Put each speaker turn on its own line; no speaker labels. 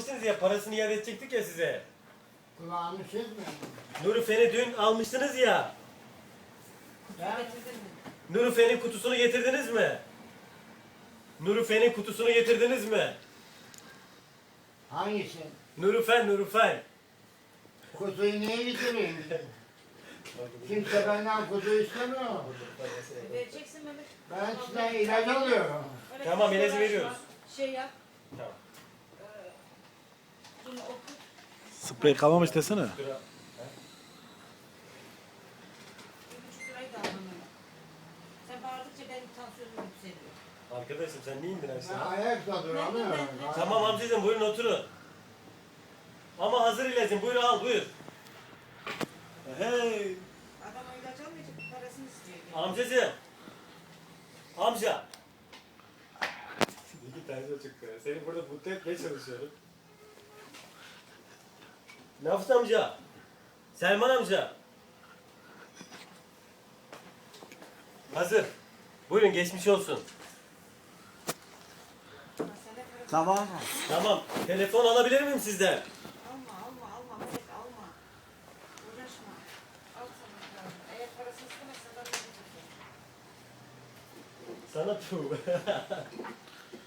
almıştınız ya parasını iade edecektik ya size.
Kulağını çekmiyor mu?
Nurifen'i dün almıştınız ya.
Ben
mi?
Nurifen'in kutusunu getirdiniz mi? Nurifen'in kutusunu getirdiniz mi?
hangisi?
Nurifen, Nurifen.
Kutuyu niye getireyim? Kimse benden kutu istemiyor.
Vereceksin Mehmet.
Ben sizden ilaç alıyorum.
Öyle
Tamam, ilacı veriyoruz.
Şey yap.
Tamam.
Sprey kalmamış desene.
Dur. Arkadaşım sen niye
Ben
aşağı?
ayakta duramıyorum.
Tamam amcacığım buyurun oturun. Ama hazır ilacım buyur al buyur. Hey.
Adam ilaç almayacak parasını istiyor.
Amcacığım. Amca. İki tane çocuk ya. Seni burada mutlu etmeye çalışıyorum. Nafit amca. Selman amca. Hazır. Buyurun geçmiş olsun.
Tamam mı?
Tamam. Telefon alabilir miyim sizden?
alma alma alma Mehmet alma. Uğraşma. Al sana paranı. Eğer parasını istemezsen ben de
Sana tu.